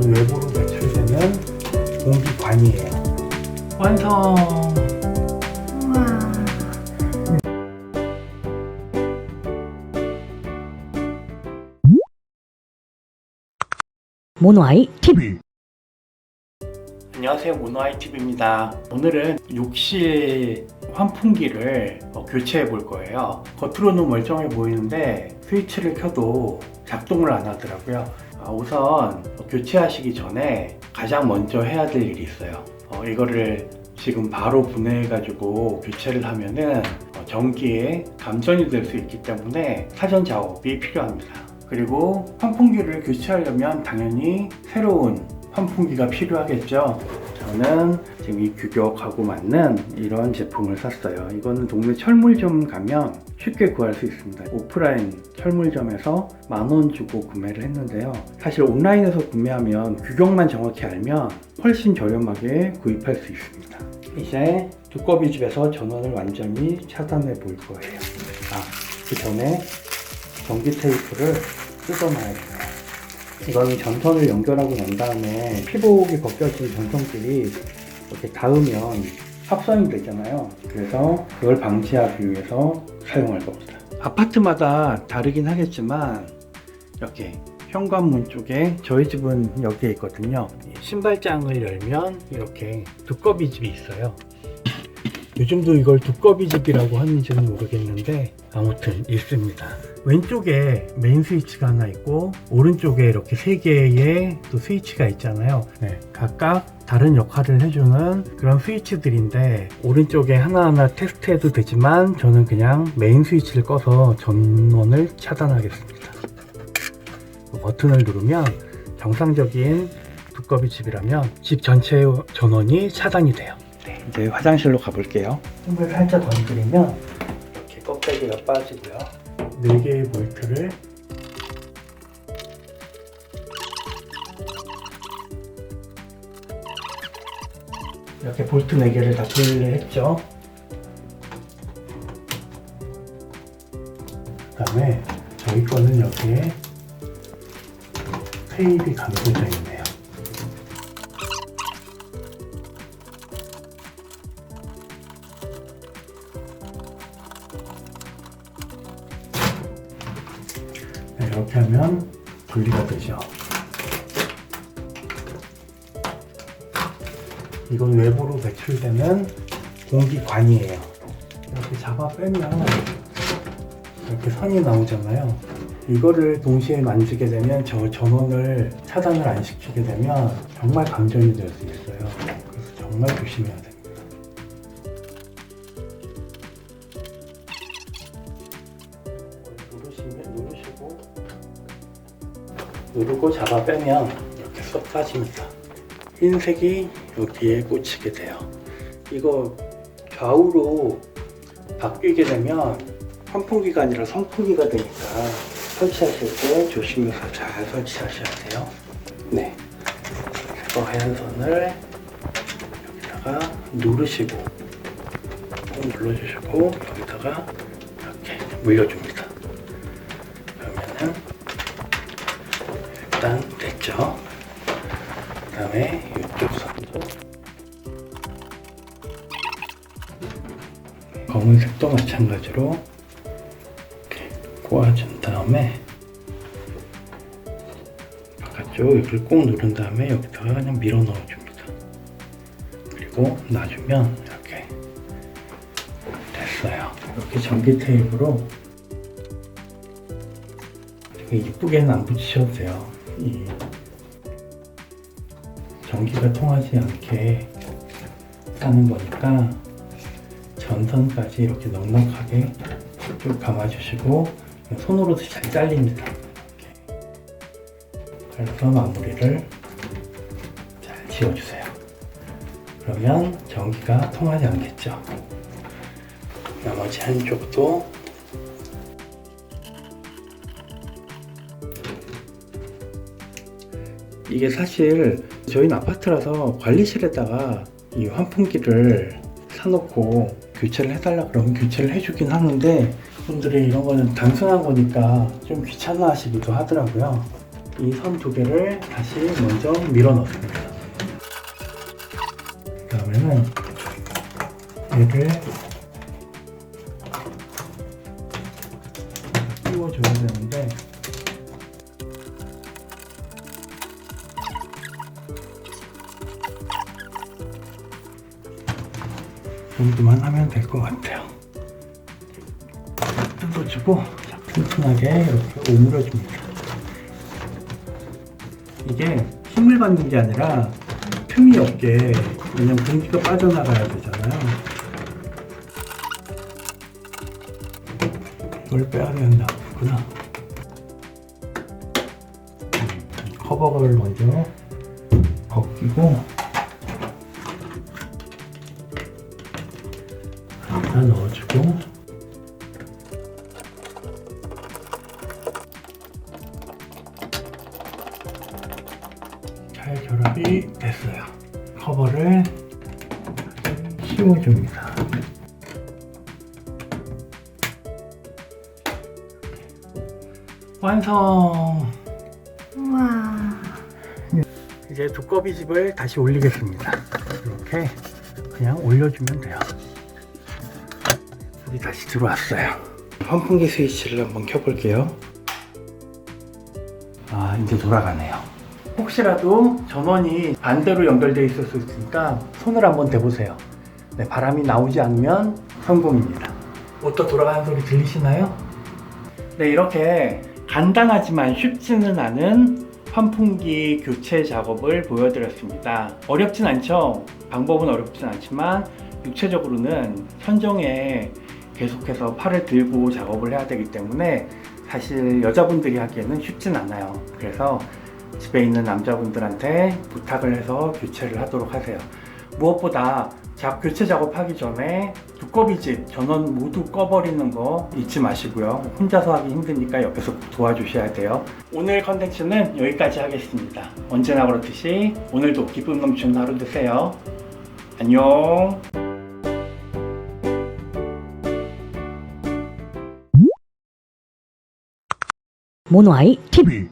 이건 외부로 배출되는 공기관이에요. 완성! 모노아이 TV 안녕하세요 모노아이 TV입니다. 오늘은 욕실 환풍기를 어, 교체해 볼 거예요. 겉으로는 멀쩡해 보이는데 스위치를 켜도 작동을 안 하더라고요. 아, 우선 교체하시기 전에 가장 먼저 해야 될 일이 있어요. 어, 이거를 지금 바로 분해해가지고 교체를 하면은 어, 전기에 감전이 될 수 있기 때문에 사전 작업이 필요합니다. 그리고 환풍기를 교체하려면 당연히 새로운 환풍기가 필요하겠죠. 저는 지금 이 규격하고 맞는 이런 제품을 샀어요. 이거는 동네 철물점 가면 쉽게 구할 수 있습니다. 오프라인 철물점에서 만 원 주고 구매를 했는데요. 사실 온라인에서 구매하면 규격만 정확히 알면 훨씬 저렴하게 구입할 수 있습니다. 이제 두꺼비 집에서 전원을 완전히 차단해 볼 거예요. 아, 그 전에 전기 테이프를 뜯어놔야겠네요. 이거는 전선을 연결하고 난 다음에 피복이 벗겨진 전선끼리 이렇게 닿으면 합선이 되잖아요. 그래서 그걸 방지하기 위해서 사용할 겁니다. 아파트마다 다르긴 하겠지만 이렇게 현관문 쪽에 저희 집은 여기에 있거든요. 이 신발장을 열면 이렇게 두꺼비 집이 있어요. 요즘도 이걸 두꺼비 집이라고 하는지는 모르겠는데 아무튼 있습니다. 왼쪽에 메인 스위치가 하나 있고 오른쪽에 이렇게 세 개의 또 스위치가 있잖아요. 네, 각각 다른 역할을 해주는 그런 스위치들인데 오른쪽에 하나하나 테스트해도 되지만 저는 그냥 메인 스위치를 꺼서 전원을 차단하겠습니다. 그 버튼을 누르면 정상적인 두꺼비 집이라면 집 전체의 전원이 차단이 돼요. 네, 이제 화장실로 가볼게요. 힘을 살짝 건드리면 이렇게 껍데기가 빠지고요. 4개의 볼트를 이렇게 볼트 4개를 다 분리했죠. 그 다음에 저희 거는 여기에 테이프 감겨져 있네요. 이렇게 하면 분리가 되죠. 이건 외부로 배출되는 공기관이에요. 이렇게 잡아 빼면 이렇게 선이 나오잖아요. 이거를 동시에 만지게 되면 저 전원을 차단을 안 시키게 되면 정말 감전이 될 수 있어요. 그래서 정말 조심해야 됩니 누르고 잡아 빼면 이렇게 쏙 빠집니다. 흰색이 여기에 꽂히게 돼요. 이거 좌우로 바뀌게 되면 환풍기가 아니라 선풍기가 되니까 설치하실 때 조심해서 잘 설치하셔야 돼요. 네. 이거 하얀 선을 여기다가 누르시고 꾹 눌러주시고 여기다가 이렇게 물려줍니다. 일단 됐죠. 그 다음에 이쪽 선도 검은색도 마찬가지로 이렇게 꼬아준 다음에 바깥쪽 여기를 꾹 누른 다음에 여기다가 그냥 밀어 넣어줍니다. 그리고 놔주면 이렇게 됐어요. 이렇게 전기 테이프로 이쁘게는 안 붙이셔도 돼요. 이 전기가 통하지 않게 하는 거니까 전선까지 이렇게 넉넉하게 쭉 감아주시고 손으로도 잘 잘립니다. 그래서 마무리를 잘 지워주세요. 그러면 전기가 통하지 않겠죠. 나머지 한쪽도 이게 사실 저희는 아파트라서 관리실에다가 이 환풍기를 사놓고 교체를 해달라 그러면 교체를 해주긴 하는데 분들이 이런 거는 단순한 거니까 좀 귀찮아 하시기도 하더라고요. 이 선 두 개를 다시 먼저 밀어 넣습니다. 그러면은 얘를 띄워줘야 되는데 정도만 하면 될 것 같아요. 뜯어주고 자, 튼튼하게 이렇게 오므려줍니다. 이게 힘을 받는 게 아니라 틈이 없게 왜냐면 공기가 빠져나가야 되잖아요. 이걸 빼야 되는데 아프구나. 음, 커버를 먼저 벗기고 하나 넣어주고 잘 결합이 됐어요. 커버를 씌워줍니다. 완성! 우와. 이제 두꺼비 집을 다시 올리겠습니다. 이렇게 그냥 올려주면 돼요. 불이 다시 들어왔어요. 환풍기 스위치를 한번 켜볼게요. 아, 이제 돌아가네요. 혹시라도 전원이 반대로 연결되어 있을 수 있으니까 손을 한번 대보세요. 네, 바람이 나오지 않으면 성공입니다. 모터 돌아가는 소리 들리시나요? 네, 이렇게 간단하지만 쉽지는 않은 환풍기 교체 작업을 보여드렸습니다. 어렵진 않죠? 방법은 어렵진 않지만 육체적으로는 현정에 계속해서 팔을 들고 작업을 해야 되기 때문에 사실 여자분들이 하기에는 쉽진 않아요. 그래서 집에 있는 남자분들한테 부탁을 해서 교체를 하도록 하세요. 무엇보다 자, 교체 작업하기 전에 두꺼비집 전원 모두 꺼버리는 거 잊지 마시고요. 혼자서 하기 힘드니까 옆에서 도와주셔야 돼요. 오늘 컨텐츠는 여기까지 하겠습니다. 언제나 그렇듯이 오늘도 기쁨 넘치는 하루 되세요. 안녕. 모노아이 TV